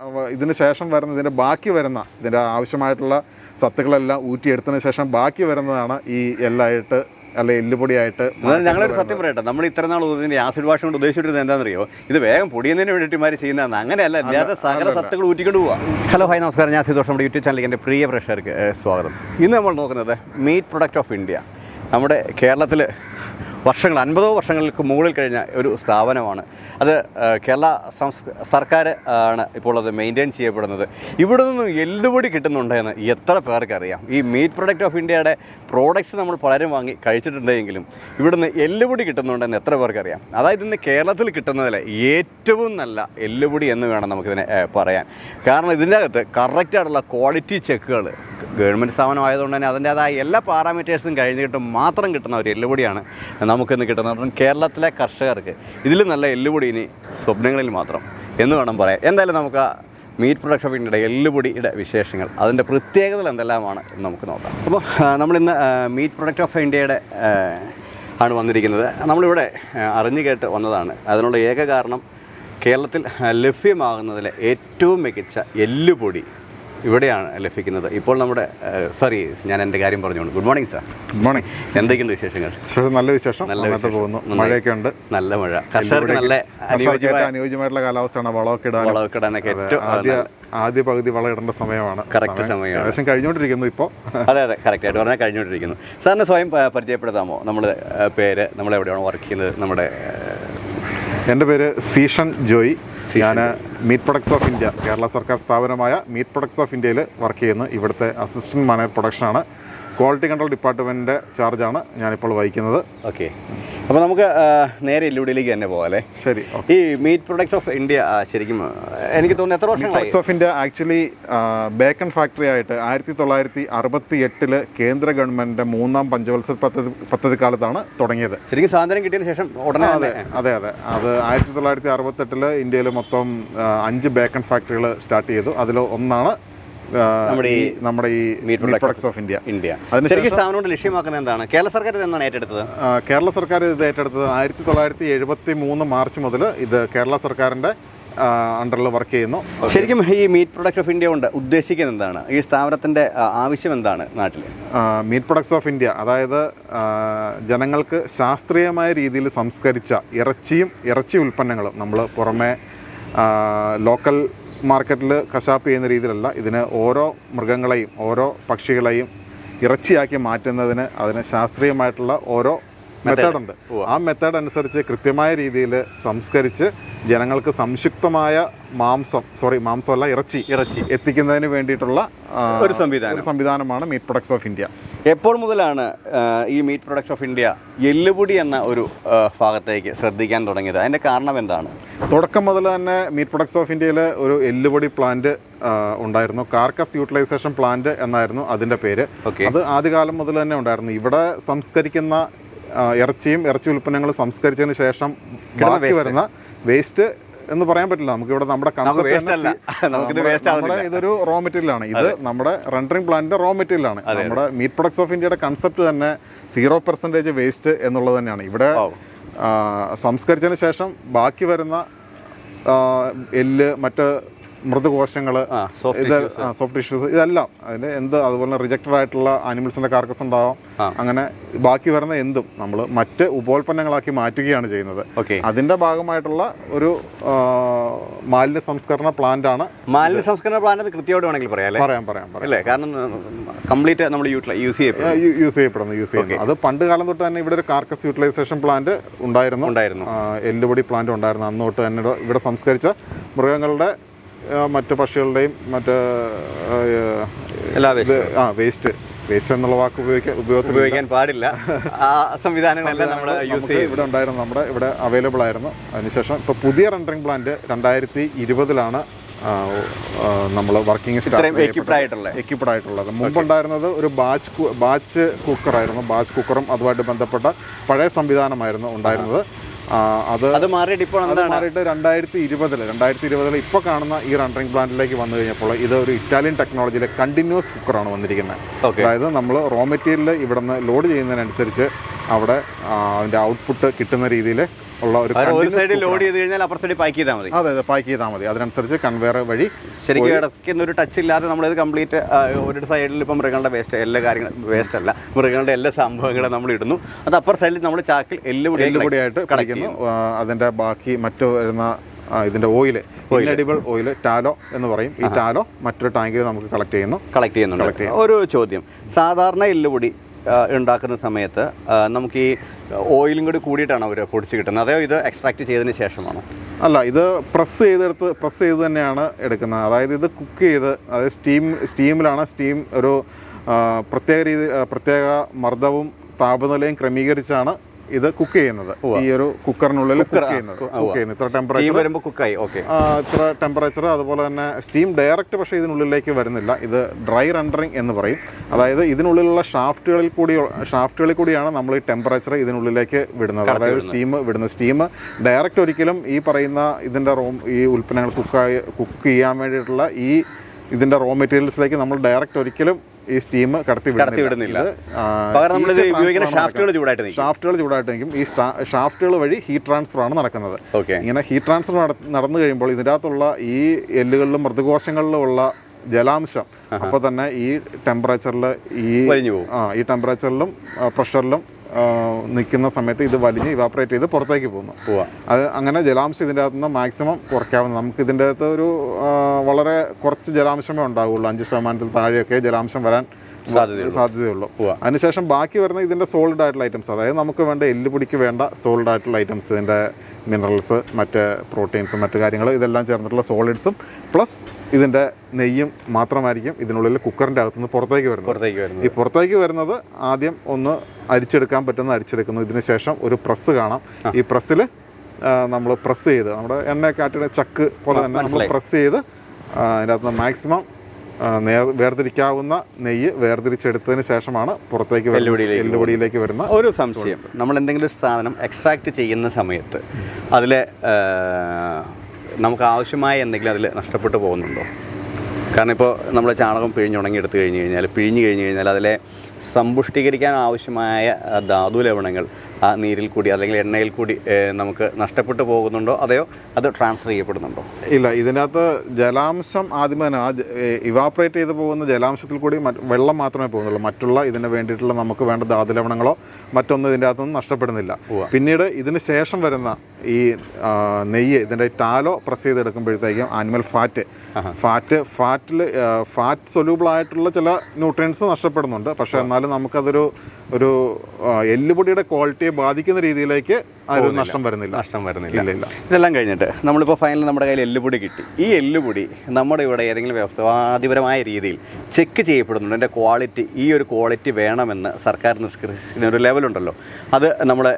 അവ- ഇതിന് ശേഷം വരുന്ന ഇതിന്റെ ബാക്കി വരുന്ന ഇതിന്റെ ആവശ്യമായിട്ടുള്ള സത്തുക്കളെല്ലാം ഊറ്റിയെടുത്തതിന് ശേഷം ബാക്കി വരുന്നതാണ് ഈ എല്ലായിട്ട് അല്ലെ എല്ലുപൊടിയായിട്ട് ഞങ്ങളൊരു സത്യം പറയട്ടെ. നമ്മൾ ഇത്ര നാൾ ഇതിന്റെ ആസിഡ് വാഷ് കൊണ്ട് ഉദ്ദേശിച്ചിരുന്നത് എന്താണെന്നറിയോ? ഇത് വേഗം പൊടിയുന്നതിന് വേണ്ടിയിട്ട് ചെയ്യുന്നതാണ് അങ്ങനെയല്ല അല്ലാതെ സകല സത്തുകൾ ഊറ്റിക്കൊണ്ട് പോവാ. ഹലോ ഹായ് നമസ്കാരം. ഞാൻ സിതോഷം നമ്മുടെ യൂട്യൂബ് ചാനലിൽ എന്റെ പ്രിയ പ്രേക്ഷകർക്ക് സ്വാഗതം. ഇന്ന് നമ്മൾ നോക്കുന്നത് മീറ്റ് പ്രൊഡക്റ്റ് ഓഫ് ഇന്ത്യ. നമ്മുടെ കേരളത്തിൽ വർഷങ്ങൾ അൻപതോ വർഷങ്ങൾക്ക് മുകളിൽ കഴിഞ്ഞ ഒരു സ്ഥാപനമാണ്. അത് കേരള സർക്കാർ ആണ് ഇപ്പോൾ അത് മെയിന്റെയിൻ ചെയ്യപ്പെടുന്നത്. ഇവിടെ നിന്നും എല്ലുപൊടി കിട്ടുന്നുണ്ടെന്ന് എത്ര പേർക്കറിയാം ഈ മീറ്റ് പ്രൊഡക്റ്റ് ഓഫ് ഇന്ത്യയുടെ പ്രോഡക്റ്റ്സ് നമ്മൾ പലരും വാങ്ങി കഴിച്ചിട്ടുണ്ടെങ്കിലും ഇവിടുന്ന് എല്ലുപൊടി കിട്ടുന്നുണ്ടെന്ന് എത്ര പേർക്കറിയാം അതായത് ഇന്ന് കേരളത്തിൽ കിട്ടുന്നതിൽ ഏറ്റവും നല്ല എല്ലുപൊടി എന്ന് വേണം നമുക്കിതിനെ പറയാൻ. കാരണം ഇതിന്റെ അകത്ത് കറക്റ്റായിട്ടുള്ള ക്വാളിറ്റി ചെക്കുകൾ ഗവൺമെന്റ് സ്ഥാപനം ആയതുകൊണ്ട് തന്നെ അതിന്റേതായ എല്ലാ പാരാമീറ്റേഴ്സും കഴിഞ്ഞിട്ട് മാത്രം കിട്ടുന്ന ഒരു എല്ലുപൊടിയാണ്. നമുക്കിന്ന് കിട്ടുന്നത് അപ്പം കേരളത്തിലെ കർഷകർക്ക് ഇതിൽ നല്ല എല്ലുപൊടി ഇനി സ്വപ്നങ്ങളിൽ മാത്രം. എന്ന് വേണം പറയാം എന്തായാലും നമുക്ക് മീറ്റ് പ്രൊഡക്ഷൻ വീടിന്റെ എല്ലുപൊടിയുടെ വിശേഷങ്ങൾ അതിന്റെ പ്രത്യേകതകൾ എന്തെല്ലാമാണ് എന്ന് നമുക്ക് നോക്കാം. അപ്പോൾ നമ്മളിന്ന് മീറ്റ് പ്രൊഡക്റ്റ് ഓഫ് ഇന്ത്യയുടെ ആണ് വന്നിരിക്കുന്നത്. നമ്മളിവിടെ അറിഞ്ഞു കേട്ട് വന്നതാണ്. അതിനുള്ള ഏക കാരണം കേരളത്തിൽ ലഭ്യമാകുന്നതിലെ ഏറ്റവും മികച്ച എല്ലുപൊടി ഇവിടെയാണ് ലഭിക്കുന്നത്. ഇപ്പോൾ നമ്മുടെ സോറി ഞാൻ എന്റെ കാര്യം പറഞ്ഞോളൂ good morning sir good morning എന്തൊക്കെയുണ്ട് വിശേഷങ്ങൾ? വിശേഷം നല്ല വിശേഷം. നല്ല പോകുന്നു. മഴയൊക്കെ ഉണ്ട്. നല്ല മഴ. കർഷകർക്ക് നല്ല അനുയോജ്യമായിട്ടുള്ള കാലാവസ്ഥയാണ് വളമൊക്കെ ഇടാൻ വളമൊക്കെ ഇടാനൊക്കെ ആദ്യ ആദ്യ പകുതി വളം ഇടേണ്ട സമയമാണ്. കറക്റ്റ് സമയമാണ്. ഏകദേശം കഴിഞ്ഞുകൊണ്ടിരിക്കുന്നു ഇപ്പോൾ. അതെ അതെ കറക്റ്റായിട്ട് പറഞ്ഞാൽ കഴിഞ്ഞുകൊണ്ടിരിക്കുന്നു. സാറിന് സ്വയം പരിചയപ്പെടുത്താമോ? നമ്മുടെ പേര് നമ്മളെവിടെയാണ് വർക്ക് ചെയ്യുന്നത്? നമ്മുടെ എന്റെ പേര് സീഷൻ ജോയി. ഞാൻ meat products of India Kerala സർക്കാർ സ്ഥാപനമായ മീറ്റ് പ്രൊഡക്ട്സ് ഓഫ് ഇന്ത്യയിൽ വർക്ക് ചെയ്യുന്ന ഇവിടുത്തെ അസിസ്റ്റന്റ് മാനേജർ പ്രൊഡക്ഷനാണ്. ക്വാളിറ്റി കൺട്രോൾ ഡിപ്പാർട്ട്മെന്റിന്റെ ചാർജാണ് ഞാനിപ്പോൾ വഹിക്കുന്നത്. ഓക്കെ. അപ്പോൾ നമുക്ക് നേരെ എല്ലുടിയിലേക്ക് തന്നെ പോകാം അല്ലേ? ശരി ഈ മീറ്റ് പ്രൊഡക്ട്സ് ഓഫ് ഇന്ത്യ ശരിക്കും എനിക്ക് തോന്നുന്നു എത്ര വർഷം products of India actually bacon factory ആയിട്ട് ആയിരത്തി തൊള്ളായിരത്തി അറുപത്തി എട്ടിൽ കേന്ദ്ര ഗവൺമെന്റിന്റെ മൂന്നാം പഞ്ചവത്സര പദ്ധതി പദ്ധതി കാലത്താണ് തുടങ്ങിയത്. ശരിക്കും സ്വാതന്ത്ര്യം കിട്ടിയതിന് ശേഷം ഉടനെ അതെ അതെ അതെ. അത് ആയിരത്തി തൊള്ളായിരത്തി അറുപത്തെട്ടിൽ ഇന്ത്യയിൽ മൊത്തം അഞ്ച് ബേക്കൺ ഫാക്ടറികൾ സ്റ്റാർട്ട് ചെയ്തു. അതിൽ ഒന്നാണ് നമ്മുടെ ഈ നമ്മുടെ ഈ meat products of India India ശരിക്കും സ്ഥാപനം കൊണ്ട് ലക്ഷ്യമാക്കുന്നത് എന്താണ്? കേരള സർക്കാർ ഇത് എന്നാണ് ഏറ്റെടുത്തത്? കേരള സർക്കാർ ഇത് ഏറ്റെടുത്തത് ആയിരത്തി തൊള്ളായിരത്തി എഴുപത്തി മൂന്ന് മാർച്ച് മുതൽ ഇത് കേരള സർക്കാരിന്റെ അണ്ടറിൽ വർക്ക് ചെയ്യുന്നു. ശരിക്കും ഈ മീറ്റ് പ്രൊഡക്ട്സ് ഓഫ് ഇന്ത്യ കൊണ്ട് ഉദ്ദേശിക്കുന്നത് എന്താണ്? ഈ സ്ഥാപനത്തിന്റെ ആവശ്യം എന്താണ് നാട്ടിൽ മീറ്റ് പ്രൊഡക്ട്സ് ഓഫ് ഇന്ത്യ അതായത് ജനങ്ങൾക്ക് ശാസ്ത്രീയമായ രീതിയിൽ സംസ്കരിച്ച ഇറച്ചിയും ഇറച്ചി ഉൽപ്പന്നങ്ങളും നമ്മൾ പുറമെ ലോക്കൽ മാർക്കറ്റിൽ കശാപ്പ് ചെയ്യുന്ന രീതിയിലല്ല ഇതിന് ഓരോ മൃഗങ്ങളെയും ഓരോ പക്ഷികളെയും ഇറച്ചിയാക്കി മാറ്റുന്നതിന് അതിന് ശാസ്ത്രീയമായിട്ടുള്ള ഓരോ മെത്തേഡുണ്ട്. ആ മെത്തേഡ് അനുസരിച്ച് കൃത്യമായ രീതിയിൽ സംസ്കരിച്ച് ജനങ്ങൾക്ക് സംക്ഷിപ്തമായ മാംസം സോറി മാംസമല്ല ഇറച്ചി ഇറച്ചി. എത്തിക്കുന്നതിന് വേണ്ടിയിട്ടുള്ള ഒരു സംവിധാനം. സംവിധാനമാണ് മീറ്റ് പ്രൊഡക്ട്സ് ഓഫ് ഇന്ത്യ എപ്പോൾ മുതലാണ് ഈ മീറ്റ് പ്രൊഡക്ട്സ് ഓഫ് ഇന്ത്യ എല്ലുപൊടി എന്ന ഒരു ഭാഗത്തേക്ക് ശ്രദ്ധിക്കാൻ തുടങ്ങിയത്? അതിന്റെ കാരണം എന്താണ്? തുടക്കം മുതൽ തന്നെ മീറ്റ് പ്രൊഡക്ട്സ് ഓഫ് ഇന്ത്യയിൽ ഒരു എല്ലുപൊടി പ്ലാന്റ് ഉണ്ടായിരുന്നു. കാർക്കസ് യൂട്ടിലൈസേഷൻ പ്ലാന്റ് എന്നായിരുന്നു അതിന്റെ പേര്. അത് ആദ്യകാലം മുതൽ തന്നെ ഉണ്ടായിരുന്നു. ഇവിടെ സംസ്കരിക്കുന്ന ഇറച്ചിയും ഇറച്ചി ഉൽപ്പന്നങ്ങൾ സംസ്കരിച്ചതിന് ശേഷം ബാക്കി വരുന്ന വേസ്റ്റ് എന്ന് പറയാൻ പറ്റില്ല. നമുക്ക് ഇവിടെ നമ്മുടെ ഇതൊരു റോ മെറ്റീരിയൽ ആണ്. ഇത് നമ്മുടെ റണ്ടറിംഗ് പ്ലാന്റിന്റെ റോ മെറ്റീരിയൽ ആണ്. നമ്മുടെ മീറ്റ് പ്രൊഡക്ട്സ് ഓഫ് ഇന്ത്യയുടെ കൺസെപ്റ്റ് തന്നെ സീറോ പെർസെന്റേജ് വേസ്റ്റ് എന്നുള്ളത് തന്നെയാണ്. ഇവിടെ സംസ്കരിച്ചതിന് ശേഷം ബാക്കി വരുന്ന എല്ല് മറ്റ് മൃദുകോശങ്ങൾ ഇത് സോഫ്റ്റ് ടിഷ്യൂസ് ഇതെല്ലാം. അതിന് എന്ത് അതുപോലെ റിജക്റ്റഡ് ആയിട്ടുള്ള ആനിമൽസിന്റെ കാർക്കസ് ഉണ്ടാവാം. അങ്ങനെ ബാക്കി വരുന്ന എന്തും നമ്മൾ മറ്റ് ഉപോൽപ്പന്നങ്ങളാക്കി മാറ്റുകയാണ് ചെയ്യുന്നത്. ഓക്കെ. അതിന്റെ ഭാഗമായിട്ടുള്ള ഒരു മാലിന്യ സംസ്കരണ പ്ലാന്റ് ആണ് മാലിന്യ സംസ്കരണ പ്ലാന്റ് കൃത്യമായിട്ട് വേണമെങ്കിൽ പറയാം പറയാം പറയാം അല്ലേ? കാരണം കംപ്ലീറ്റ് നമ്മൾ യൂസ് യൂസ് ചെയ്യപ്പെടുന്നു. യൂസ് ചെയ്യുന്നു. അത് പണ്ട് കാലം തൊട്ട് തന്നെ ഇവിടെ ഒരു കാർക്കസ് യൂട്ടിലൈസേഷൻ പ്ലാന്റ് ഉണ്ടായിരുന്നു. ഉണ്ടായിരുന്നു. എല്ലുപൊടി പ്ലാന്റ് ഉണ്ടായിരുന്നു. അന്നോട്ട് തൊട്ട് തന്നെ ഇവിടെ- സംസ്കരിച്ച മൃഗങ്ങളുടെ മറ്റ് പക്ഷികളുടെയും മറ്റ് ആ, വേസ്റ്റ്. വേസ്റ്റ്. എന്നുള്ള വാക്ക് ഉപയോഗിക്കാൻ ഉപയോഗത്തിൽ ഉപയോഗിക്കാൻ പാടില്ല. ആ സംവിധാനങ്ങളെല്ലാം നമ്മൾ യൂസ് ചെയ്യും ഇവിടെ ഉണ്ടായിരുന്നു. നമ്മുടെ ഇവിടെ അവൈലബിൾ ആയിരുന്നു. അതിനുശേഷം ഇപ്പോൾ പുതിയ റണ്ടറിംഗ് പ്ലാന്റ് രണ്ടായിരത്തി ഇരുപതിലാണ് നമ്മൾ വർക്കിംഗ് എക്യുപ്ഡ് ആയിട്ടുള്ളത്. മുമ്പുണ്ടായിരുന്നത് ഒരു ബാച്ച് ബാച്ച് കുക്കറായിരുന്നു ബാച്ച് കുക്കറും അതുമായിട്ട് ബന്ധപ്പെട്ട പഴയ സംവിധാനമായിരുന്നു ഉണ്ടായിരുന്നത്. അത് അത് മാറിയിട്ട് ഇപ്പോൾ എന്താണ്? മാറിയിട്ട് രണ്ടായിരത്തി ഇരുപതിൽ രണ്ടായിരത്തി ഇരുപതിൽ ഇപ്പോൾ കാണുന്ന ഈ റണ്ടറിംഗ് പ്ലാന്റിലേക്ക് വന്നു കഴിഞ്ഞപ്പോൾ ഇത് ഒരു ഇറ്റാലിയൻ ടെക്നോളജിയിലെ കണ്ടിന്യൂസ് കുക്കറാണ് വന്നിരിക്കുന്നത്. അതായത് നമ്മൾ റോ മെറ്റീരിയൽ ഇവിടെ നിന്ന് ലോഡ് ചെയ്യുന്നതിനനുസരിച്ച് അവിടെ അതിന്റെ അതിന്റെ ഔട്ട്പുട്ട് കിട്ടുന്ന രീതിയിൽ ഉള്ള ഒരു സൈഡ് സൈഡിൽ ലോഡ് ചെയ്ത് കഴിഞ്ഞാൽ അപ്പുറ സൈഡിൽ പാക്ക് ചെയ്താൽ മതി. അതെ അതെ പാക്ക് ചെയ്താൽ മതി. അതിനനുസരിച്ച് കൺവെയർ വഴി ശരിക്കും ഇടയ്ക്കുന്ന ഒരു ടച്ച് ഇല്ലാതെ നമ്മൾ ഇത് കംപ്ലീറ്റ് ഒരു സൈഡിൽ ഇപ്പം മൃഗങ്ങളുടെ വേസ്റ്റ് എല്ലാ കാര്യങ്ങളും വേസ്റ്റ് അല്ല മൃഗങ്ങളുടെ എല്ലാ സംഭവങ്ങളും നമ്മൾ ഇടുന്നു. അത് അപ്പർ സൈഡിൽ നമ്മൾ ചാക്കിൽ എല്ലുപൊടി എല്ലുപൊടിയായിട്ട് കളിക്കുന്നു അതിന്റെ ബാക്കി മറ്റു വരുന്ന ഇതിന്റെ ഓയിൽ ഇൻഎഡിബിൾ ഓയിൽ ടാലോ എന്ന് പറയും. ഈ ടാലോ മറ്റൊരു ടാങ്കിൽ നമുക്ക് കളക്ട് ചെയ്യുന്നു. കളക്ട് ചെയ്യുന്നുണ്ട്. ഒരു ചോദ്യം. സാധാരണ എല്ലുപൊടി ഉണ്ടാക്കുന്ന സമയത്ത് നമുക്ക് ഈ ഓയിലും കൂടി കൂടിയിട്ടാണ് അവർ പൊടിച്ച് കിട്ടുന്നത്. അതോ ഇത് എക്സ്ട്രാക്ട് ചെയ്തതിന് ശേഷമാണോ? അല്ല ഇത് പ്രസ് ചെയ്തെടുത്ത് പ്രസ് ചെയ്ത് തന്നെയാണ് എടുക്കുന്നത്. അതായത് ഇത് കുക്ക് ചെയ്ത് അതായത് സ്റ്റീം സ്റ്റീമിലാണ് സ്റ്റീം ഒരു പ്രത്യേക രീതി പ്രത്യേക മർദ്ദവും താപനിലയും ക്രമീകരിച്ചാണ് ഇത് കുക്ക് ചെയ്യുന്നത്. ഈ ഒരു കുക്കറിനുള്ളിൽ കുക്ക് ചെയ്യുന്നത്. കുക്ക് ചെയ്യുന്നത്. ഇത്ര ടെമ്പറേച്ചർ വരുമ്പോൾ കുക്കായി ഓക്കെ ഇത്ര ടെമ്പറേച്ചർ അതുപോലെ തന്നെ സ്റ്റീം ഡയറക്റ്റ് പക്ഷേ ഇതിനുള്ളിലേക്ക് വരുന്നില്ല. ഇത് ഡ്രൈ റണ്ടറിങ് എന്ന് പറയും. അതായത് ഇതിനുള്ളിലുള്ള ഷാഫ്റ്റുകളിൽ കൂടി ഷാഫ്റ്റുകളിൽ കൂടിയാണ് നമ്മൾ ഈ ടെമ്പറേച്ചർ ഇതിനുള്ളിലേക്ക് വിടുന്നത്. അതായത് സ്റ്റീം വിടുന്നത് സ്റ്റീം ഡയറക്റ്റ് ഒരിക്കലും ഈ പറയുന്ന ഇതിന്റെ റോ ഈ ഉൽപ്പന്നങ്ങൾ കുക്കായി കുക്ക് ചെയ്യാൻ വേണ്ടിയിട്ടുള്ള ഈ ഇതിന്റെ റോ മെറ്റീരിയൽസിലേക്ക് നമ്മൾ ഡയറക്റ്റ് ഒരിക്കലും ഈ സ്റ്റീം കടത്തി കടത്തി വിടുന്നില്ല. പകരം നമ്മളിത് heat ഉപയോഗിക്കുന്ന ഷാഫ്റ്റുകൾ ചൂടായിട്ട് നിൽക്കും ഷാഫ്റ്റുകൾ ചൂടായിട്ട് നിൽക്കും ഈ ഷാഫ്റ്റുകൾ വഴി ഹീറ്റ് ട്രാൻസ്ഫർ ആണ് നടക്കുന്നത്. ഇങ്ങനെ ഹീറ്റ് ട്രാൻസ്ഫർ നടന്നു കഴിയുമ്പോൾ ഇതിനകത്തുള്ള ഈ എല്ലുകളിലും മൃദുകോശങ്ങളിലും ഉള്ള ജലാംശം അപ്പോൾ തന്നെ ഈ ടെമ്പറേച്ചറിൽ ഈ ആ ഈ ടെമ്പറേച്ചറിലും പ്രഷറിലും നിൽക്കുന്ന സമയത്ത് ഇത് വലിഞ്ഞ് ഇവാപ്പറേറ്റ് ചെയ്ത് പുറത്തേക്ക് പോകുന്നു. പോവാ. അത് അങ്ങനെ ജലാംശം ഇതിന്റെ അകത്തുനിന്ന് മാക്സിമം കുറയ്ക്കാവുന്ന നമുക്ക് ഇതിന്റെ അകത്ത് ഒരു വളരെ കുറച്ച് ജലാംശമേ ഉണ്ടാവുള്ളൂ. അഞ്ച് ശതമാനത്തിൽ താഴെയൊക്കെ ജലാംശം വരാൻ സാധ്യതയുള്ളൂ. അതിനുശേഷം ബാക്കി വരുന്ന ഇതിന്റെ സോളിഡ് ആയിട്ടുള്ള ഐറ്റംസ് അതായത് നമുക്ക് വേണ്ട എല്ലുപൊടിക്ക് വേണ്ട സോളിഡ് ആയിട്ടുള്ള ഐറ്റംസ് ഇതിന്റെ മിനറൽസ് മറ്റ് പ്രോട്ടീൻസും മറ്റു കാര്യങ്ങൾ ഇതെല്ലാം ചേർന്നിട്ടുള്ള സോളിഡ്സും പ്ലസ് ഇതിന്റെ നെയ്യും മാത്രമായിരിക്കും ഇതിനുള്ളിൽ കുക്കറിന്റെ അകത്തുനിന്ന് പുറത്തേക്ക് വരുന്നത്. പുറത്തേക്ക് വരുന്നത്. ഈ പുറത്തേക്ക് വരുന്നത് ആദ്യം ഒന്ന് അരിച്ചെടുക്കാൻ പറ്റുന്ന അരിച്ചെടുക്കുന്നു. ഇതിന് ശേഷം ഒരു പ്രസ് കാണാം. ഈ പ്രസ്സിൽ നമ്മൾ പ്രസ് ചെയ്ത് നമ്മുടെ എണ്ണയൊക്കെ എണ്ണക്കാട്ടിയുടെ ചക്ക് പോലെ തന്നെ നമ്മൾ. പ്രസ് ചെയ്ത് അതിനകത്ത് മാക്സിമം വേർതിരിക്കാവുന്ന നെയ്യ് വേർതിരിച്ചെടുത്തതിന് ശേഷമാണ് പുറത്തേക്ക് എല്ലുപൊടിയിലേക്ക് വരുന്ന ഒരു സംശയം. നമ്മൾ എന്തെങ്കിലും ഒരു സാധനം എക്സ്ട്രാക്ട് ചെയ്യുന്ന സമയത്ത് അതിൽ നമുക്ക് ആവശ്യമായ എന്തെങ്കിലും അതിൽ നഷ്ടപ്പെട്ടു പോകുന്നുണ്ടോ? കാരണം ഇപ്പോൾ നമ്മൾ ചാണകം പിഴിഞ്ഞുണങ്ങി എടുത്തു കഴിഞ്ഞ് കഴിഞ്ഞാൽ പിഴിഞ്ഞ് കഴിഞ്ഞ് കഴിഞ്ഞാൽ അതിലെ സമ്പുഷ്ടീകരിക്കാൻ ആവശ്യമായ ധാതു ലവണങ്ങൾ ആ നീരിൽ കൂടി അല്ലെങ്കിൽ എണ്ണയിൽ കൂടി നമുക്ക് നഷ്ടപ്പെട്ടു പോകുന്നുണ്ടോ? അതെയോ? അത് ട്രാൻസ്ഫർ ചെയ്യപ്പെടുന്നുണ്ടോ? ഇല്ല ഇതിനകത്ത് ജലാംശം ആദ്യമേ തന്നെ ആ ഇവാപ്പറേറ്റ് ചെയ്ത് പോകുന്ന ജലാംശത്തിൽ കൂടി വെള്ളം മാത്രമേ പോകുന്നുള്ളൂ. മറ്റുള്ള ഇതിന് വേണ്ടിയിട്ടുള്ള നമുക്ക് വേണ്ട ധാതു ലവണങ്ങളോ മറ്റൊന്നും ഇതിന്റെ അകത്തൊന്നും നഷ്ടപ്പെടുന്നില്ല. പിന്നീട് ഇതിന് ശേഷം വരുന്ന ഈ നെയ്യ് ഇതിന്റെ ടാലോ പ്രസ് ചെയ്തെടുക്കുമ്പോഴത്തേക്കും ആനിമൽ ഫാറ്റ്. ഫാറ്റ് ഫാറ്റിൽ ഫാറ്റ് സൊല്യൂബിൾ ആയിട്ടുള്ള ചില ന്യൂട്രിയൻസ് നഷ്ടപ്പെടുന്നുണ്ട്. പക്ഷേ എന്നാലും നമുക്കതൊരു ഒരു എല്ലുപൊടിയുടെ ക്വാളിറ്റിയെ ബാധിക്കുന്ന രീതിയിലേക്ക് ആ ഒരു നഷ്ടം വരുന്നില്ല. നഷ്ടം വരുന്നില്ല. ഇല്ല ഇതെല്ലാം കഴിഞ്ഞിട്ട് നമ്മളിപ്പോൾ ഫൈനൽ നമ്മുടെ കയ്യിൽ എല്ലുപൊടി കിട്ടി. ഈ എല്ലുപൊടി നമ്മുടെ ഇവിടെ ഏതെങ്കിലും വ്യവസ്ഥാധിപരമായ രീതിയിൽ ചെക്ക് ചെയ്യപ്പെടുന്നുണ്ട്. എന്റെ ക്വാളിറ്റി ഈ ഒരു ക്വാളിറ്റി വേണമെന്ന് സർക്കാർ നിഷ്കർഷിക്കുന്ന ഒരു ലെവലുണ്ടല്ലോ അത് നമ്മൾ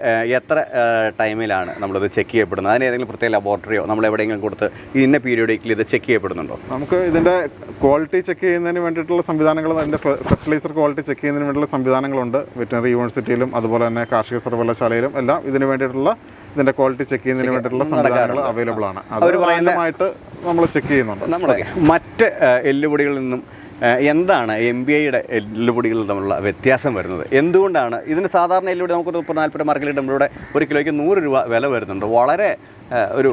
എത്ര ടൈമിലാണ് നമ്മളത് ചെക്ക് ചെയ്യപ്പെടുന്നത്? അതിന് ഏതെങ്കിലും പ്രത്യേക ലബോറട്ടറിയോ നമ്മൾ എവിടെയെങ്കിലും കൊടുത്ത് ഇന്ന പീരിയോഡിക്കലി ഇത് ചെക്ക് ചെയ്യപ്പെടുന്നുണ്ടോ? നമുക്ക് ഇതിന്റെ ക്വാളിറ്റി ചെക്ക് ചെയ്യുന്നതിന് വേണ്ടിയിട്ടുള്ള സംവിധാനങ്ങൾ അതിന്റെ ഫെർട്ടിലൈസർ ക്വാളിറ്റി ചെക്ക് ചെയ്യുന്നതിന് വേണ്ടിയുള്ള സംവിധാനങ്ങളുണ്ട്. വെറ്റിനറി യൂണിവേഴ്സിറ്റിയിലും അതുപോലെ തന്നെ കാർഷിക സർവകലാശാലയിലും എല്ലാം ഇതിന് വേണ്ടിയിട്ടുള്ള ഇതിന്റെ ക്വാളിറ്റി ചെക്ക് ചെയ്യുന്നതിന് വേണ്ടിയിട്ടുള്ള സംവിധാനങ്ങൾ അവൈലബിൾ ആണ്. അത് നമ്മൾ ചെക്ക് ചെയ്യുന്നുണ്ട്. നമ്മുടെ മറ്റ് എല്ലുപൊടികളിൽ നിന്നും എന്താണ് എം ബി ഐയുടെ എല്ലുപൊടികളിൽ തമ്മിലുള്ള വ്യത്യാസം വരുന്നത്? എന്തുകൊണ്ടാണ്? ഇതിന് സാധാരണ എല്ലുപൊടി നമുക്ക് മുപ്പത് നാൽപ്പത് മാർക്കറ്റിൽ നമ്മളിവിടെ ഒരു കിലോയ്ക്ക് നൂറ് രൂപ വില വരുന്നുണ്ട്. വളരെ ഒരു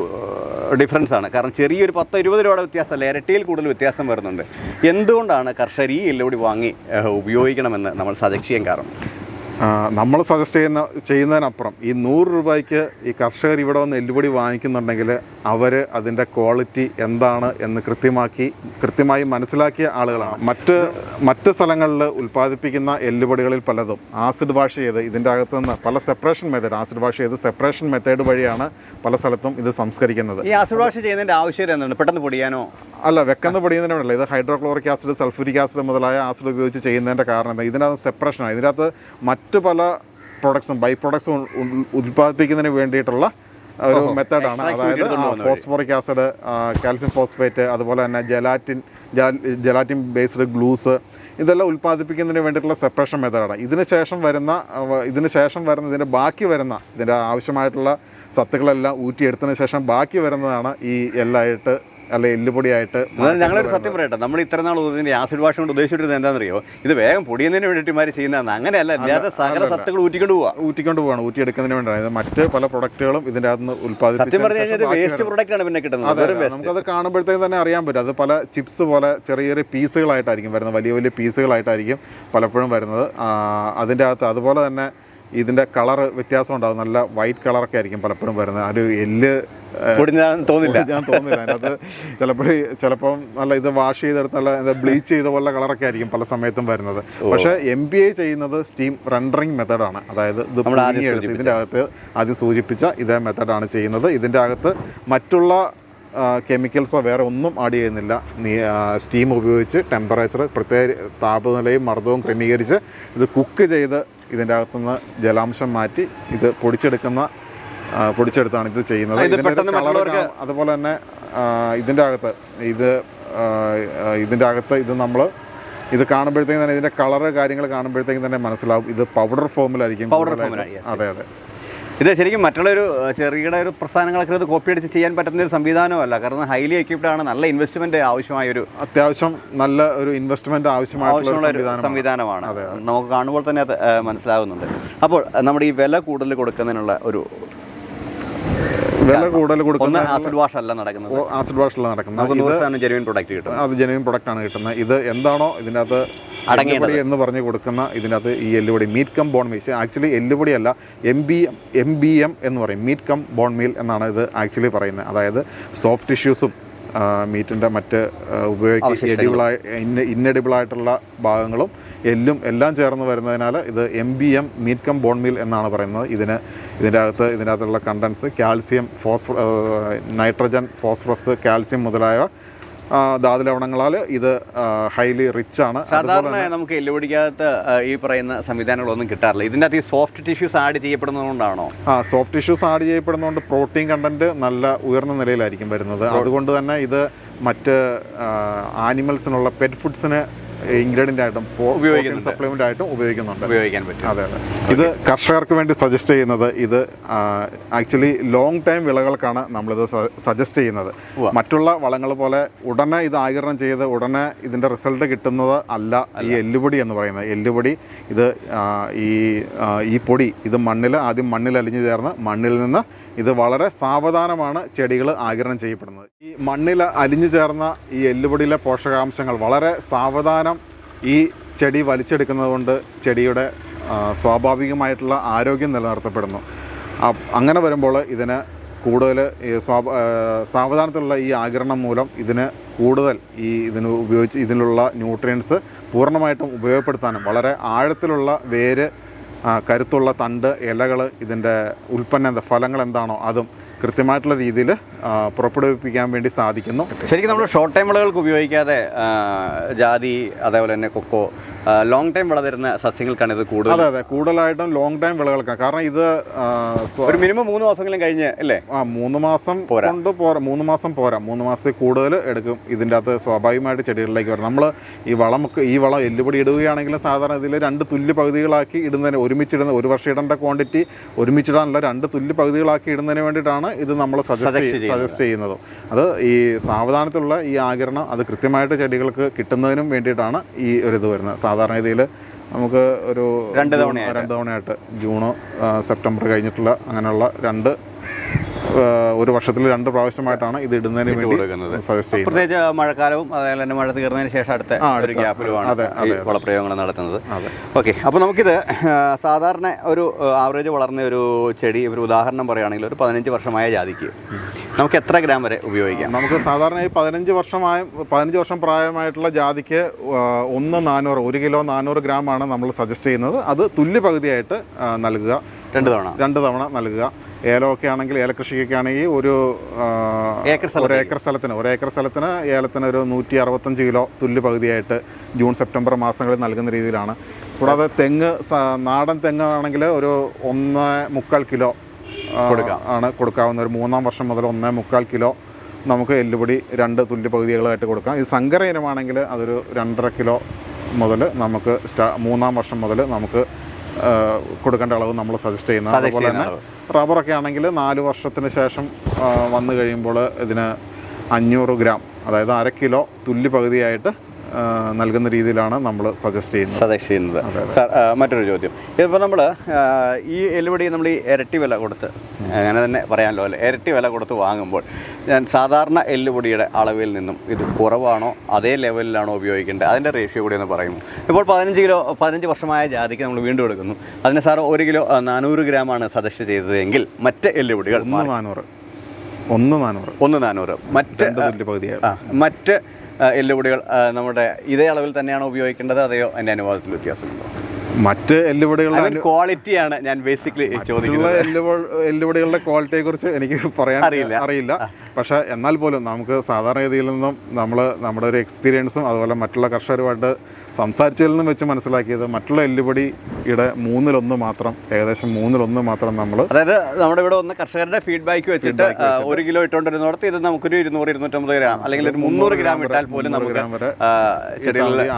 ഡിഫറൻസ് ആണ്. കാരണം ചെറിയൊരു പത്തോ ഇരുപത് രൂപയുടെ വ്യത്യാസമല്ല ഇരട്ടിയിൽ കൂടുതൽ വ്യത്യാസം വരുന്നുണ്ട്. എന്തുകൊണ്ടാണ് കർഷകർ ഈ എല്ലുപൊടി വാങ്ങി ഉപയോഗിക്കണമെന്ന് നമ്മൾ സജസ്റ്റ് ചെയ്യാൻ കാരണം? നമ്മൾ സജസ്റ്റ് ചെയ്യുന്ന ചെയ്യുന്നതിനപ്പുറം ഈ നൂറ് രൂപയ്ക്ക് ഈ കർഷകർ ഇവിടെ വന്ന് എല്ലുപൊടി വാങ്ങിക്കുന്നുണ്ടെങ്കിൽ അവർ അതിന്റെ ക്വാളിറ്റി എന്താണ് എന്ന് കൃത്യമാക്കി കൃത്യമായി മനസ്സിലാക്കിയ ആളുകളാണ്. മറ്റ് മറ്റ് സ്ഥലങ്ങളിൽ ഉൽപ്പാദിപ്പിക്കുന്ന എല്ലുപൊടികളിൽ പലതും ആസിഡ് വാഷ് ചെയ്ത് ഇതിന്റെ അകത്ത് നിന്ന് പല സെപ്പറേഷൻ മെത്തേഡ് ആസിഡ് വാഷ് ചെയ്ത് സെപ്പറേഷൻ മെത്തേഡ് വഴിയാണ് പല സ്ഥലത്തും ഇത് സംസ്കരിക്കുന്നത്. ഈ ആസിഡ് വാഷ് ചെയ്യുന്നതിന്റെ ആവശ്യം എന്താണ്? പെട്ടെന്ന് പൊടിയാനോ? അല്ല വെക്കുന്ന പൊടിയുന്നതിനല്ല ഇത് ഹൈഡ്രോക്ലോറിക് ആസിഡ് സൾഫ്യൂരിക് ആസിഡ് മുതലായ ആസിഡ് ഉപയോഗിച്ച് ചെയ്യുന്നതിന്റെ കാരണം എന്താ? ഇതിനകത്ത് സെപ്പറേഷനാണ് ഇതിനകത്ത് മറ്റ് പല പ്രൊഡക്ട്സും ബൈ പ്രൊഡക്ട്സും ഉൽപ്പാദിപ്പിക്കുന്നതിന് വേണ്ടിയിട്ടുള്ള ഒരു മെത്തേഡാണ് അതായത് ഫോസ്ഫോറിക് ആസിഡ് കാൽസ്യം ഫോസ്ഫേറ്റ് അതുപോലെ തന്നെ ജലാറ്റിൻ ജലാറ്റിൻ ബേസ്ഡ് ഗ്ലൂസ് ഇതെല്ലാം ഉൽപ്പാദിപ്പിക്കുന്നതിന് വേണ്ടിയിട്ടുള്ള സെപ്പറേഷൻ മെത്തേഡാണ് ഇതിന് ശേഷം വരുന്ന ഇതിന് ശേഷം വരുന്ന ഇതിന്റെ ബാക്കി വരുന്ന ഇതിന്റെ ആവശ്യമായിട്ടുള്ള സത്തുക്കളെല്ലാം ഊറ്റിയെടുത്തതിന് ശേഷം ബാക്കി വരുന്നതാണ് ഈ എല്ലായിട്ട് അല്ലെ എല്ലുപൊടിയായിട്ട് ഞങ്ങളൊരു സത്യം പറയട്ടെ നമ്മൾ ഇത്ര നാൾ ഉദ്ദേശിച്ച ആസിഡ് വാഷ് കൊണ്ട് ഉദ്ദേശിച്ചിരുന്നത് എന്താണെന്നറിയോ? ഇത് വേഗം പൊടിയുന്നതിന് വേണ്ടിയിട്ട് ഇമാര് ചെയ്യുന്നതാണ് അങ്ങനെയല്ല അല്ലാതെ സകല സത്തുകൾ ഊറ്റിക്കൊണ്ട് പോവാ. ഊറ്റിക്കൊണ്ട് പോവാണ് ഊറ്റിയെടുക്കുന്നതിന് വേണ്ടിയാണ്. മറ്റ് പല പ്രൊഡക്റ്റുകളും ഇതിന്റെ അകത്ത് ഉത്പാദിപ്പിക്കുന്നത് സത്യം പറഞ്ഞു കഴിഞ്ഞാൽ ഇത് വേസ്റ്റ് പ്രൊഡക്റ്റ് ആണ് പിന്നെ കിട്ടുന്നത്. നമുക്കത് കാണുമ്പോഴത്തേക്ക് തന്നെ അറിയാൻ പറ്റും. അത് പല ചിപ്സ് പോലെ ചെറിയ ചെറിയ പീസുകളായിട്ടായിരിക്കും വരുന്നത്. വലിയ വലിയ പീസുകളായിട്ടായിരിക്കും പലപ്പോഴും വരുന്നത്. അതിന്റെ അകത്ത് അതുപോലെ തന്നെ ഇതിന്റെ കളർ വ്യത്യാസം ഉണ്ടാകും നല്ല വൈറ്റ് കളറൊക്കെ ആയിരിക്കും പലപ്പോഴും വരുന്നത്. ഒരു എല്ല് പൊടിഞ്ഞാന്ന് തോന്നില്ല. ഞാൻ അതിനകത്ത് ചിലപ്പോൾ ചിലപ്പം നല്ല ഇത് വാഷ് ചെയ്തെടുത്ത് നല്ല ബ്ലീച്ച് ചെയ്ത പോലെ കളറൊക്കെ ആയിരിക്കും പല സമയത്തും വരുന്നത്. പക്ഷേ എം ബി എ ചെയ്യുന്നത് സ്റ്റീം റെൻഡറിങ് മെത്തഡാണ് അതായത് ഇത് ഇതിന്റെ അകത്ത് ആദ്യം സൂചിപ്പിച്ച ഇതേ മെത്തഡാണ് ചെയ്യുന്നത്. ഇതിന്റെ അകത്ത് മറ്റുള്ള കെമിക്കൽസോ വേറെ ഒന്നും ആഡ് ചെയ്യുന്നില്ല. സ്റ്റീം ഉപയോഗിച്ച് ടെമ്പറേച്ചർ പ്രത്യേക താപനിലയും മർദ്ദവും ക്രമീകരിച്ച് ഇത് കുക്ക് ചെയ്ത് ഇതിന്റെ അകത്തുനിന്ന് ജലാംശം മാറ്റി ഇത് പൊടിച്ചെടുക്കുന്ന പൊടിച്ചെടുത്താണ് ഇത് ചെയ്യുന്നത്. ഇതിന്റെ അതുപോലെ തന്നെ ഇതിന്റെ അകത്ത് ഇത് ഇതിന്റെ അകത്ത് ഇത് നമ്മൾ ഇത് കാണുമ്പോഴത്തേക്കും തന്നെ ഇതിന്റെ കളറ് കാര്യങ്ങൾ കാണുമ്പോഴത്തേക്കും തന്നെ മനസ്സിലാവും. ഇത് പൗഡർ ഫോമിലായിരിക്കും പൗഡർ form അതെ അതെ. ഇത് ശരിക്കും മറ്റുള്ളൊരു ചെറുകിട ഒരു പ്രസ്ഥാനങ്ങളൊക്കെ ഇത് കോപ്പി അടിച്ച് ചെയ്യാൻ പറ്റുന്ന ഒരു സംവിധാനമല്ല. കാരണം ഹൈലി എക്യുപ്ഡ് ആണ്. നല്ല ഇൻവെസ്റ്റ്മെന്റ് ആവശ്യമായ ഒരു അത്യാവശ്യം നല്ല ഒരു ഇൻവെസ്റ്റ്മെന്റ് ആവശ്യമായിട്ടുള്ള. സംവിധാനമാണ്. നമുക്ക് കാണുമ്പോൾ തന്നെ അത് മനസ്സിലാകുന്നുണ്ട് അപ്പോൾ നമ്മുടെ ഈ വില കൂടുതൽ കൊടുക്കുന്നതിനുള്ള ഒരു വില കൂടുതൽ കൊടുക്കുന്ന ആസിഡ് വാഷ് അല്ല നടക്കുന്നത്. ആസിഡ് നടക്കുന്നത്. നൂറ് ഇത് ശതമാനം ജെനുവിൻ പ്രൊഡക്റ്റ് കിട്ടും. അത് ജെനുവിൻ പ്രൊഡക്റ്റ് ആണ് കിട്ടുന്നത്. ഇത് എന്താണോ ഇതിന്റെ അകത്ത് എല്ലുപൊടി എന്ന് പറഞ്ഞ് കൊടുക്കുന്ന ഇതിനകത്ത് ഈ എല്ലുപൊടി meat cum bone meal actually എല്ലുപൊടി അല്ല M B M M B M എന്ന് പറയും. മീറ്റ് കം ബോൺ മീൽ എന്നാണ് ഇത് ആക്ച്വലി പറയുന്നത്. അതായത് സോഫ്റ്റ് ടിഷ്യൂസും മീറ്റിന്റെ മറ്റ് ഉപയോഗിക്കുക. എഡിബിളായി ഇന്ന ഇന്നെഡിബിളായിട്ടുള്ള ഭാഗങ്ങളും എല്ലും എല്ലാം ചേർന്ന് വരുന്നതിനാൽ ഇത് M B M meat cum bone meal എന്നാണ് പറയുന്നത് ഇതിന് ഇതിന്റെ അകത്ത് ഇതിനകത്തുള്ള അകത്തുള്ള കണ്ടൻസ് കാൽസ്യം ഫോസ്ഫ നൈട്രജൻ ഫോസ്ഫറസ് കാൽസ്യം മുതലായ ധാതുലവണങ്ങളാൽ ഇത് ഹൈലി റിച്ച് ആണ്. സാധാരണ നമുക്ക് എല്ലുപിടിക്കാത്ത ഈ പറയുന്ന സംവിധാനങ്ങളൊന്നും കിട്ടാറില്ല. ഇതിന്റെ അകത്ത് ഈ സോഫ്റ്റ് ടിഷ്യൂസ് ആഡ് ചെയ്യപ്പെടുന്നതുകൊണ്ടാണോ? ആ സോഫ്റ്റ് ടിഷ്യൂസ് ആഡ് ചെയ്യപ്പെടുന്നതുകൊണ്ട് പ്രോട്ടീൻ കണ്ടന്റ് നല്ല ഉയർന്ന നിലയിലായിരിക്കും വരുന്നത്. അതുകൊണ്ട് തന്നെ ഇത് മറ്റ് ആനിമൽസിനുള്ള പെറ്റ് ഫുഡ്സിന് ഇൻഗ്രീഡിയന്റ് ആയിട്ടും ഉപയോഗിക്കുന്ന സപ്ലിമെന്റ് ആയിട്ടും ഉപയോഗിക്കുന്നുണ്ട്. ഉപയോഗിക്കാൻ പറ്റും. അതെ അതെ. ഇത് കർഷകർക്ക് വേണ്ടി സജസ്റ്റ് ചെയ്യുന്നത് ഇത് ആക്ച്വലി ലോങ് ടൈം വിളകൾക്കാണ് നമ്മളിത് സജസ്റ്റ് ചെയ്യുന്നത്. മറ്റുള്ള വളങ്ങൾ പോലെ ഉടനെ ഇത് ആകിരണം ചെയ്ത് ഉടനെ ഇതിന്റെ റിസൾട്ട് കിട്ടുന്നത് അല്ല ഈ എല്ലുപൊടി എന്ന് പറയുന്നത്. എല്ലുപൊടി ഇത് ഈ ഈ പൊടി ഇത് മണ്ണിൽ ആദ്യം മണ്ണിൽ അലിഞ്ഞു ചേർന്ന് മണ്ണിൽ നിന്ന് ഇത് വളരെ സാവധാനമാണ് ചെടികൾ ആകിരണം ചെയ്യപ്പെടുന്നത്. ഈ മണ്ണിൽ അലിഞ്ഞു ചേർന്ന ഈ എല്ലുപൊടിയിലെ പോഷകാംശങ്ങൾ വളരെ സാവധാനം ഈ ചെടി വലിച്ചെടുക്കുന്നത് കൊണ്ട് ചെടിയുടെ സ്വാഭാവികമായിട്ടുള്ള ആരോഗ്യം നിലനിർത്തപ്പെടുന്നു. അങ്ങനെ വരുമ്പോൾ ഇതിന് കൂടുതൽ സാവധാനത്തിലുള്ള ഈ ആകിരണം മൂലം ഇതിന് കൂടുതൽ ഈ ഇതിന് ഉപയോഗിച്ച് ഇതിനുള്ള ന്യൂട്രിയൻസ് പൂർണമായിട്ടും ഉപയോഗപ്പെടുത്താനും വളരെ ആഴത്തിലുള്ള വേര് കരുത്തുള്ള തണ്ട് ഇലകൾ ഇതിന്റെ ഉൽപ്പന്നം ഫലങ്ങൾ എന്താണോ അതും കൃത്യമായിട്ടുള്ള രീതിയിൽ പുറപ്പെടുവിപ്പിക്കാൻ വേണ്ടി സാധിക്കുന്നു. ശരിക്കും നമ്മൾ ഷോർട്ട് ടൈം വിളകൾക്ക് ഉപയോഗിക്കാതെ ജാതി അതേപോലെ തന്നെ കൊക്കോ ലോങ് ടൈം വളരുന്ന സസ്യങ്ങൾക്കാണ് ഇത് കൂടുതൽ അതെ അതെ. കൂടുതലായിട്ടും ലോങ് ടൈം വിളകൾക്കാണ് കാരണം ഇത് ഒരു മിനിമം മൂന്ന് മാസമെങ്കിലും കഴിഞ്ഞ് അല്ലേ? ആ മൂന്ന് മാസം പോരാ. കൊണ്ട് പോരാ. മൂന്ന് മാസം പോരാ. മൂന്ന് മാസത്തിൽ കൂടുതൽ എടുക്കും. ഇതിന്റെ അകത്ത് സ്വാഭാവികമായിട്ട് ചെടികളിലേക്ക് വരും നമ്മൾ ഈ വളം ഈ വളം എല്ലുപൊടി ഇടുകയാണെങ്കിലും സാധാരണ ഇതിൽ രണ്ട് തുല്യ പകുതികളാക്കി ഇടുന്നതിന് ഒരുമിച്ചിടുന്ന ഒരു വർഷം ഇടേണ്ട ക്വാണ്ടിറ്റി ഒരുമിച്ചിടാനുള്ള രണ്ട് തുല്യ പകുതികളാക്കി ഇടുന്നതിന് വേണ്ടിയിട്ടാണ് ഇത് നമ്മൾ സജസ്റ്റ് സജസ്റ്റ് ചെയ്യുന്നത്. അത് ഈ സാവധാനത്തിലുള്ള ഈ ആകിരണം അത് കൃത്യമായിട്ട് ചെടികൾക്ക് കിട്ടുന്നതിനും വേണ്ടിയിട്ടാണ് ഈ ഒരു ഇത് വരുന്നത്. സാധാരണ രീതിയിൽ നമുക്ക് ഒരു രണ്ട് തവണ. രണ്ട് തവണയായിട്ട് ജൂണ് സെപ്റ്റംബർ കഴിഞ്ഞിട്ടുള്ള അങ്ങനെയുള്ള രണ്ട് ഒരു വർഷത്തിൽ രണ്ട് പ്രാവശ്യമായിട്ടാണ് ഇത് ഇടുന്നതിന് വേണ്ടി സജസ്റ്റ് ചെയ്യുന്നത്. പ്രത്യേകിച്ച് മഴക്കാലവും അതേപോലെ തന്നെ മഴ തീർന്നതിന് ശേഷം അടുത്ത ഒരു. ഗ്യാപ്പിലുമാണ്. വളപ്രയോഗങ്ങൾ നടത്തുന്നത്. ഓക്കെ അപ്പോൾ നമുക്കിത് സാധാരണ ഒരു ആവറേജ് വളർന്ന ഒരു ചെടി ഒരു ഉദാഹരണം പറയുകയാണെങ്കിൽ ഒരു പതിനഞ്ച് വർഷമായ ജാതിക്ക് നമുക്ക് എത്ര ഗ്രാം വരെ ഉപയോഗിക്കാം? നമുക്ക് സാധാരണ ഈ പതിനഞ്ച് വർഷമായ പതിനഞ്ച് വർഷം പ്രായമായിട്ടുള്ള ജാതിക്ക് ഒന്ന് നാനൂറ് ഒരു കിലോ നാനൂറ് ഗ്രാമാണ് നമ്മൾ സജസ്റ്റ് ചെയ്യുന്നത്. അത് തുല്യ പകുതിയായിട്ട് നൽകുക. രണ്ട് തവണ. രണ്ട് തവണ നൽകുക. ഏലമൊക്കെ ആണെങ്കിൽ ഏലകൃഷിക്കൊക്കെ ആണെങ്കിൽ ഒരു ഏക്കർ ഒരു ഏക്കർ സ്ഥലത്തിന്. ഒരു ഏക്കർ സ്ഥലത്തിന് ഏലത്തിന് ഒരു നൂറ്റി അറുപത്തഞ്ച് കിലോ തുല്യ പകുതിയായിട്ട് ജൂൺ സെപ്റ്റംബർ മാസങ്ങളിൽ നൽകുന്ന രീതിയിലാണ്. കൂടാതെ തെങ്ങ് നാടൻ തെങ്ങ് ആണെങ്കിൽ ഒരു ഒന്ന് മുക്കാൽ കിലോ ആണ് കൊടുക്കാവുന്ന ഒരു മൂന്നാം വർഷം മുതൽ ഒന്നേ മുക്കാൽ കിലോ നമുക്ക് എല്ലുപൊടി രണ്ട് തുല്യ പകുതികളായിട്ട് കൊടുക്കാം. ഇത് സങ്കര ഇനമാണെങ്കിൽ അതൊരു രണ്ടര കിലോ മുതൽ നമുക്ക് സ്റ്റാ മൂന്നാം വർഷം മുതൽ നമുക്ക് കൊടുക്കേണ്ട അളവ് നമ്മൾ സജസ്റ്റ് ചെയ്യുന്നത് അതുപോലെ തന്നെ റബ്ബറൊക്കെ ആണെങ്കിൽ നാല് വർഷത്തിന് ശേഷം വന്നു കഴിയുമ്പോൾ ഇതിന് അഞ്ഞൂറ് ഗ്രാം അതായത് അര കിലോ തുല്യ പകുതിയായിട്ട് നൽകുന്ന രീതിയിലാണ് നമ്മൾ സജസ്റ്റ് ചെയ്യുന്നത്. സജസ്റ്റ് ചെയ്യുന്നത്. സാർ മറ്റൊരു ചോദ്യം. ഇതിപ്പോൾ നമ്മൾ ഈ എല്ലുപടി നമ്മൾ ഈ ഇരട്ടി വില കൊടുത്ത് അങ്ങനെ തന്നെ പറയാമല്ലോ അല്ലേ? ഇരട്ടി വില കൊടുത്ത് വാങ്ങുമ്പോൾ ഞാൻ സാധാരണ എല്ലുപൊടിയുടെ അളവിൽ നിന്നും ഇത് കുറവാണോ അതേ ലെവലിലാണോ ഉപയോഗിക്കേണ്ടത്? അതിന്റെ റേഷ്യോ കൂടി എന്ന് പറയുമോ? ഇപ്പോൾ പതിനഞ്ച് കിലോ പതിനഞ്ച് വർഷമായ ജാതിക്ക് നമ്മൾ വീണ്ടും എടുക്കുന്നു. അതിന് സാർ ഒരു കിലോ നാനൂറ് ഗ്രാമാണ് സജസ്റ്റ് ചെയ്തതെങ്കിൽ മറ്റ് എല്ലുപൊടികൾ നാനൂറ്. ഒന്ന് നാനൂറ്. ഒന്ന് നാനൂറ്. മറ്റ് തുല്യ മറ്റ് എല്ലുപൊടികൾ നമ്മുടെ ഇതേ അളവിൽ തന്നെയാണ് ഉപയോഗിക്കേണ്ടത് അതെയോ എന്റെ അനുഭവത്തിൽ വ്യത്യാസമുണ്ടോ? മറ്റ് എല്ലുപൊടികളുടെ ക്വാളിറ്റിയാണ് ഞാൻ ബേസിക്കലി ചോദിക്കുന്നത്. എല്ലുപൊടികളുടെ എല്ലുപടികളുടെ ക്വാളിറ്റിയെ കുറിച്ച് എനിക്ക് പറയാൻ അറിയില്ല. അറിയില്ല. പക്ഷെ എന്നാൽ പോലും നമുക്ക് സാധാരണ രീതിയിൽ നിന്നും നമ്മൾ നമ്മുടെ ഒരു എക്സ്പീരിയൻസും അതുപോലെ മറ്റുള്ള കർഷകരുമായിട്ട് സംസാരിച്ചതിൽ നിന്നും വെച്ച് മനസ്സിലാക്കിയത് മറ്റുള്ള എല്ലുപടിയുടെ മൂന്നിലൊന്ന് മാത്രം ഏകദേശം മൂന്നിലൊന്ന് മാത്രം നമ്മൾ അതായത് നമ്മുടെ ഇവിടെ ഒന്ന് കർഷകരുടെ ഫീഡ്ബാക്ക് വെച്ചിട്ട് ഒരു കിലോ ഇട്ടുകൊണ്ടിരുന്നിടത്ത് ഇത് നമുക്കൊരു ഇരുന്നൂറ് ഇരുന്നൂറ്റമ്പത് ഗ്രാം അല്ലെങ്കിൽ ഒരു മുന്നൂറ് ഗ്രാം ഇട്ടാൽ പോലും നമുക്ക് ഗ്രാം വരെ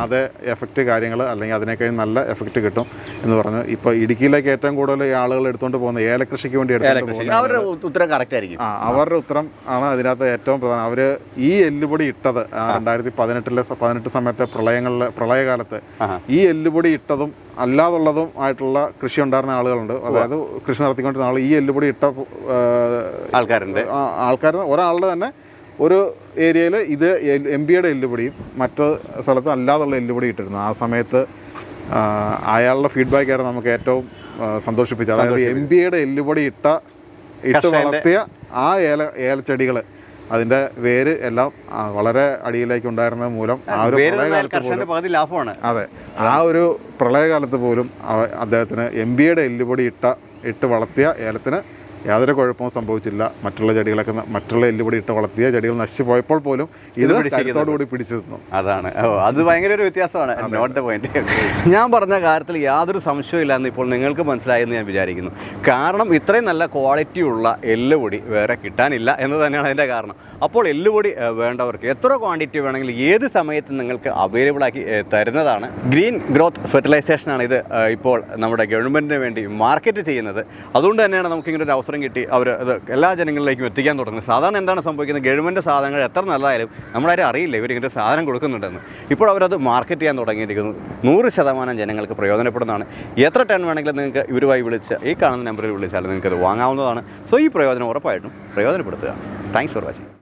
അതേ എഫക്റ്റ് കാര്യങ്ങൾ അല്ലെങ്കിൽ അതിനേക്കാൾ നല്ല എഫക്റ്റ് കിട്ടും എന്ന് പറഞ്ഞു. ഇപ്പോൾ ഇടുക്കിയിലേക്ക് ഏറ്റവും കൂടുതൽ ആളുകൾ എടുത്തുകൊണ്ട് പോകുന്ന ഏലകൃഷിക്ക് വേണ്ടി അവരുടെ ഉത്തരം കറക്റ്റ് ആയിരിക്കും. ആ അവരുടെ ഉത്തരം ആണ് അതിനകത്ത് ഏറ്റവും പ്രധാനം. അവർ ഈ എല്ലുപൊടി ഇട്ടത് രണ്ടായിരത്തി പതിനെട്ടിലെ പതിനെട്ട് സമയത്തെ പ്രളയങ്ങളിലെ പ്രളയകാലത്ത് ആഹാ. ഈ എല്ലുപൊടി ഇട്ടതും അല്ലാതുള്ളതും ആയിട്ടുള്ള കൃഷി ഉണ്ടായിരുന്ന ആളുകളുണ്ട്. അതായത് കൃഷി നടത്തിക്കൊണ്ടിരുന്ന ആൾ ഈ എല്ലുപൊടി ഇട്ട ആൾക്കാരുണ്ട്. ആൾക്കാർ ഒരാളുടെ തന്നെ ഒരു ഏരിയയിൽ ഇത് എം ബിയുടെ എല്ലുപൊടിയും മറ്റു സ്ഥലത്ത് അല്ലാതുള്ള എല്ലുപൊടി ഇട്ടിരുന്നു. ആ സമയത്ത് അയാളുടെ ഫീഡ്ബാക്ക് ആയിരുന്നു നമുക്ക് ഏറ്റവും സന്തോഷിപ്പിച്ചത്. അതായത് എം ബിയുടെ എല്ലുപൊടി ഇട്ട ഇട്ട് വളർത്തിയ ആ ഏല ഏലച്ചെടികൾ അതിന്റെ വേര് എല്ലാം വളരെ അടിയിലേക്ക് ഉണ്ടായിരുന്നത് മൂലം ആ ഒരു പ്രളയകാലത്ത് പോലും ലാഭമാണ്. അതെ. ആ ഒരു പ്രളയകാലത്ത് പോലും അദ്ദേഹത്തിന് എം ബിയുടെ എല്ലുപൊടി ഇട്ട ഇട്ട് വളർത്തിയ ഏലത്തിന് യാതൊരു കുഴപ്പവും സംഭവിച്ചില്ല. മറ്റുള്ള ചെടികളൊക്കെ മറ്റുള്ള എല്ലുപൊടി ഇട്ട് വളർത്തിയ ചെടികൾ നശിച്ചു പോയപ്പോൾ പോലും ഇത് കൂടി പിടിച്ചു അതാണ്. അത് ഭയങ്കര ഒരു വ്യത്യാസമാണ്. നോട്ട് ദ പോയിന്റ് ഞാൻ പറഞ്ഞ കാര്യത്തിൽ യാതൊരു സംശയവും എന്ന് ഇപ്പോൾ നിങ്ങൾക്ക് മനസ്സിലായെന്ന് ഞാൻ വിചാരിക്കുന്നു. കാരണം ഇത്രയും നല്ല ക്വാളിറ്റി ഉള്ള എല്ലുപൊടി വേറെ കിട്ടാനില്ല എന്ന് തന്നെയാണ് അതിന്റെ കാരണം. അപ്പോൾ എല്ലുപൊടി വേണ്ടവർക്ക് എത്ര ക്വാണ്ടിറ്റി വേണമെങ്കിലും ഏത് സമയത്തും നിങ്ങൾക്ക് അവൈലബിൾ ആക്കി തരുന്നതാണ്. ഗ്രീൻ ഗ്രോത്ത് ഫെർട്ടിലൈസേഷനാണ് ഇത് ഇപ്പോൾ നമ്മുടെ ഗവൺമെന്റിന് വേണ്ടി മാർക്കറ്റ് ചെയ്യുന്നത്. അതുകൊണ്ട് തന്നെയാണ് നമുക്ക് ഇങ്ങനെ ഒരു അവസരം കിട്ടി അവർ അത് എല്ലാ ജനങ്ങളിലേക്കും എത്തിക്കാൻ തുടങ്ങുന്നത് സാധാരണ എന്താണ് സംഭവിക്കുന്നത്? ഗവൺമെന്റ് സാധനങ്ങൾ എത്ര നല്ലതായാലും നമ്മളാരും അറിയില്ല ഇവരിങ്ങനെ സാധനം കൊടുക്കുന്നുണ്ടെന്ന്. ഇപ്പോൾ അവരത് മാർക്കറ്റ് ചെയ്യാൻ തുടങ്ങിയിരിക്കുന്നു. നൂറ് ശതമാനം ജനങ്ങൾക്ക് പ്രയോജനപ്പെടുന്നതാണ്. എത്ര ടൺ വേണമെങ്കിലും നിങ്ങൾക്ക് ഇവരുമായി വിളിച്ച് ഈ കാണുന്ന നമ്പറിൽ വിളിച്ചാൽ നിങ്ങൾക്ക് അത് വാങ്ങാവുന്നതാണ്. സോ ഈ പ്രയോജനം ഉറപ്പായിട്ടും പ്രയോജനപ്പെടുത്തുക. Thanks for watching